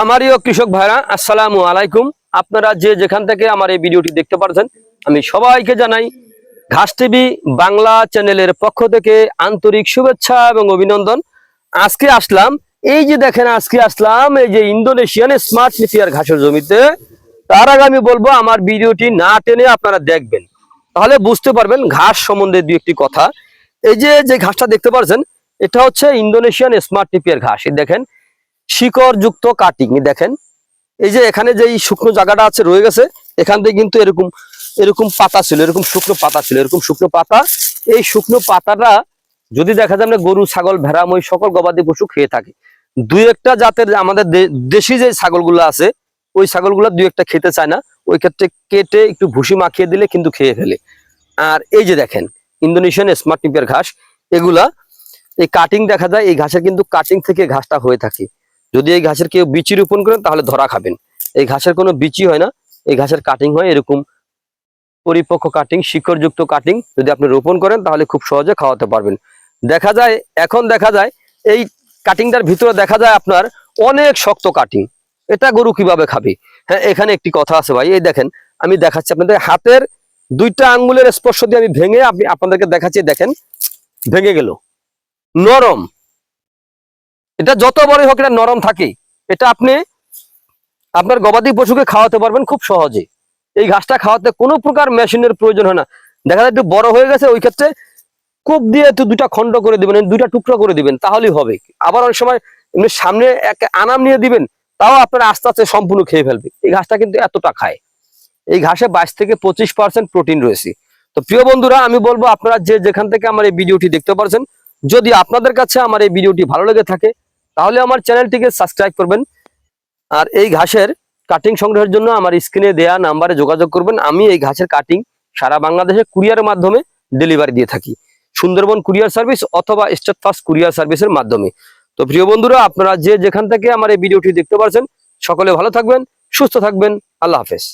খামারি কৃষক ভাইরা, আসসালামু আলাইকুম। আপনারা যে যেখান থেকে আমার এই ভিডিওটি দেখতে পাচ্ছেন আমি সবাইকে জানাই ঘাস টিভি বাংলা চ্যানেলের পক্ষ থেকে আন্তরিক শুভেচ্ছা এবং অভিনন্দন। আজকে আসলাম, এই যে দেখেন আজকে আসলাম, এই যে ইন্দোনেশিয়ান স্মার্ট নিফিয়ার ঘাসের জমিতে। তার আগে আমি বলব, আমার ভিডিওটি না টেনে আপনারা দেখবেন। তাহলে বুঝতে পারবেন ঘাস সম্বন্ধে দু একটি কথা। এই যে যে ঘাসটা দেখতে পাচ্ছেন এটা হচ্ছে ইন্দোনেশিয়ান স্মার্ট নিপিয়ার ঘাস। দেখেন শিকড় যুক্ত কাটিং দেখেন। এই যে এখানে যে শুকনো জায়গাটা আছে, রয়ে গেছে, এখান থেকে কিন্তু এরকম এরকম পাতা ছিল, এরকম শুকনো পাতা ছিল, এরকম শুকনো পাতা। এই শুকনো পাতাটা যদি দেখা যায়, আমরা গরু, ছাগল ভেড়া মই সকল গবাদি পশু খেয়ে থাকে, দুই একটা জাতের আমাদের দেশি যে ছাগলগুলো আছে, ওই ছাগলগুলো দুই একটা খেতে চায় না। ওই ক্ষেত্রে কেটে একটু ভুসি মাখিয়ে দিলে কিন্তু খেয়ে ফেলে। আর এই যে দেখেন, ইন্দোনেশিয়ান স্মার্ট টিপের ঘাস, এগুলা, এই কাটিং দেখা যায়, এই ঘাসের কিন্তু কাটিং থেকে ঘাসটা হয়ে থাকে। যদি এই ঘাসের কেউ বিচি রোপণ করেন, তাহলে ধরা খাবেন। এই ঘাসের কোনো বিচি হয় না, এই ঘাসের কাটিং হয়, এরকম পরিপক্ক কাটিং শিকড়যুক্ত কাটিং যদি আপনি রোপণ করেন, তাহলে খুব সহজে খাওয়াতে পারবেন। দেখা যায়, এখন দেখা যায়, এই কাটিংটার ভিতরে দেখা যায় আপনার অনেক শক্ত কাটিং এটা গরু কীভাবে খাবে? হ্যাঁ এখানে একটি কথা আছে ভাই, এই দেখেন, আমি দেখাচ্ছি আপনাদের হাতের দুইটা আঙ্গুলের স্পর্শ দিয়ে আমি ভেঙে আপনি আপনাদেরকে দেখাচ্ছি, দেখেন, ভেঙে গেল। নরম। এটা যত বড় হোক এটা নরম থাকে। এটা আপনি আপনার গবাদি পশুকে খাওয়াতে পারবেন খুব সহজে। এই ঘাসটা খাওয়াতে কোনো প্রকার মেশিনের প্রয়োজন হয় না। দেখা যায় একটু বড় হয়ে গেছে, ওই ক্ষেত্রে কূপ দিয়ে একটু দুটা খণ্ড করে দিবেন দুইটা টুকরো করে দিবেন, তাহলেই হবে। আবার অনেক সময় এমনি সামনে এক আনাম নিয়ে দিবেন, তাও আপনার আস্তে আস্তে সম্পূর্ণ খেয়ে ফেলবে। এই ঘাসটা কিন্তু এতটা খায়। এই ঘাসে বাইশ থেকে পঁচিশ পার্সেন্ট প্রোটিন রয়েছে। তো প্রিয় বন্ধুরা, আমি বলব আপনারা যে যেখান থেকে আমার এই ভিডিওটি দেখতে পারছেন, যদি আপনাদের কাছে আমার এই ভিডিওটি ভালো লেগে থাকে তাহলে আমার চ্যানেলটিকে সাবস্ক্রাইব করবেন। আর এই ঘাসের কাটিং সংগ্রহের জন্য আমার স্ক্রিনে দেয়া নাম্বারে যোগাযোগ করবেন। আমি এই ঘাসের কাটিং সারা বাংলাদেশে কুরিয়ারের মাধ্যমে ডেলিভারি দিয়ে থাকি। সুন্দরবন কুরিয়ার সার্ভিস অথবা স্টেট ফার্স্ট কুরিয়ার সার্ভিসের মাধ্যমে। তো প্রিয় বন্ধুরা, আপনারা যে যেখান থেকে আমার এই ভিডিওটি দেখতে পারছেন, সকলে ভালো থাকবেন, সুস্থ থাকবেন। আল্লাহ হাফেজ।